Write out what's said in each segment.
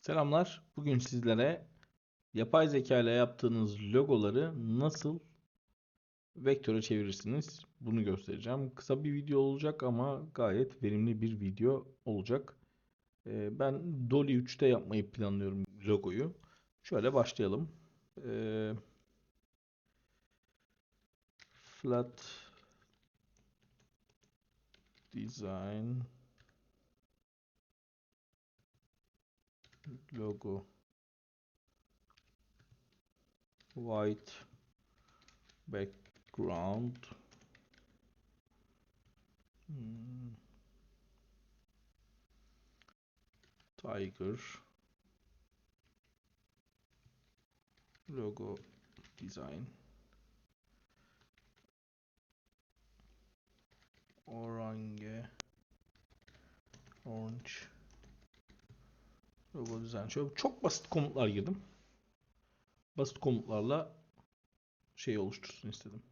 Selamlar. Bugün sizlere yapay zeka ile yaptığınız logoları nasıl vektöre çevirirsiniz bunu göstereceğim. Kısa bir video olacak ama gayet verimli bir video olacak. Ee, ben Dolly 3'te yapmayı planlıyorum logoyu. Şöyle başlayalım. Ee, flat design logo. White background. Hmm. tiger. Logo design. Orange. Orange logo design şöyle çok basit komutlar girdim basit komutlarla şey oluştursun istedim.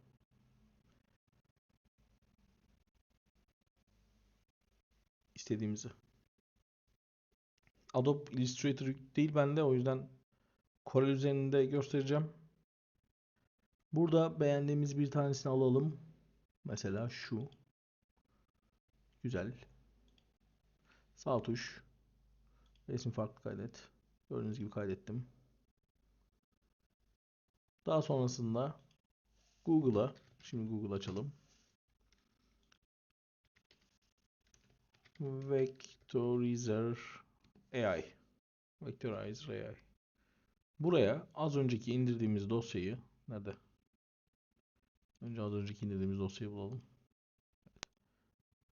İstediğimizi. Adobe Illustrator değil bende o yüzden Corel üzerinde göstereceğim. Burada beğendiğimiz bir tanesini alalım. Mesela şu. Güzel. Sağ tuş. Resim farklı kaydet. Gördüğünüz gibi kaydettim. Daha sonrasında Google'a, şimdi Google açalım. Vectorizer AI. Vectorizer AI. Buraya az önceki indirdiğimiz dosyayı nerede? Önce az önceki indirdiğimiz dosyayı bulalım.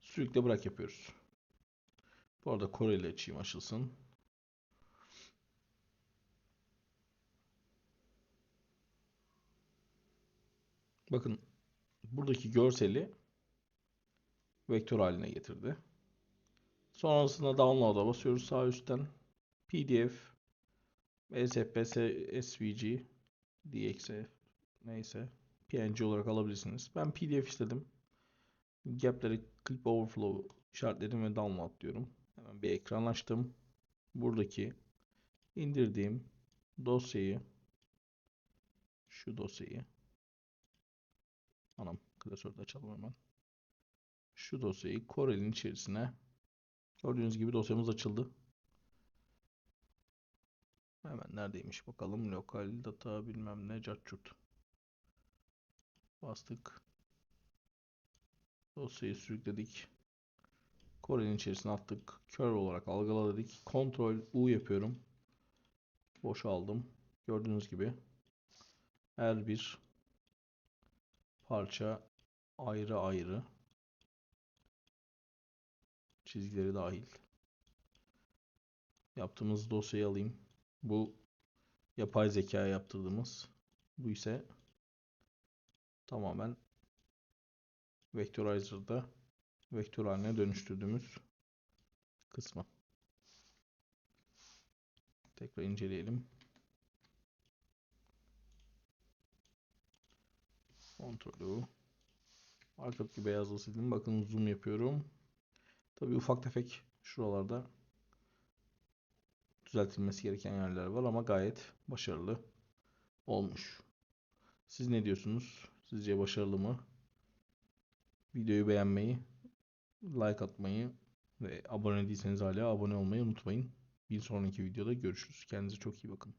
Sürükle bırak yapıyoruz. Bu arada Kore ile açayım açılsın. Bakın buradaki görseli vektör haline getirdi. Sonrasında download'a basıyoruz sağ üstten. PDF, SFPS, SVG, DXF neyse PNG olarak alabilirsiniz. Ben PDF istedim. Gap'leri Clip Overflow işaretledim ve download diyorum. Hemen bir ekran açtım. Buradaki indirdiğim dosyayı şu dosyayı Anam klasörde açalım hemen. Şu dosyayı Corel'in içerisine gördüğünüz gibi dosyamız açıldı. Hemen neredeymiş bakalım. Lokal data bilmem ne cartçut. Bastık. Dosyayı sürükledik. Corel'in içerisine attık. Curve olarak algıla dedik. Ctrl U yapıyorum. Boşaldım. Gördüğünüz gibi her bir parça ayrı ayrı çizgileri dahil yaptığımız dosyayı alayım. Bu yapay zeka yaptırdığımız. Bu ise tamamen Vectorizer'da vektör haline dönüştürdüğümüz kısmı. Tekrar inceleyelim. Kontrolü. Arkadaki beyazı sildim. Bakın zoom yapıyorum. Tabii ufak tefek şuralarda düzeltilmesi gereken yerler var ama gayet başarılı olmuş. Siz ne diyorsunuz? Sizce başarılı mı? Videoyu beğenmeyi, like atmayı ve abone değilseniz hala abone olmayı unutmayın. Bir sonraki videoda görüşürüz. Kendinize çok iyi bakın.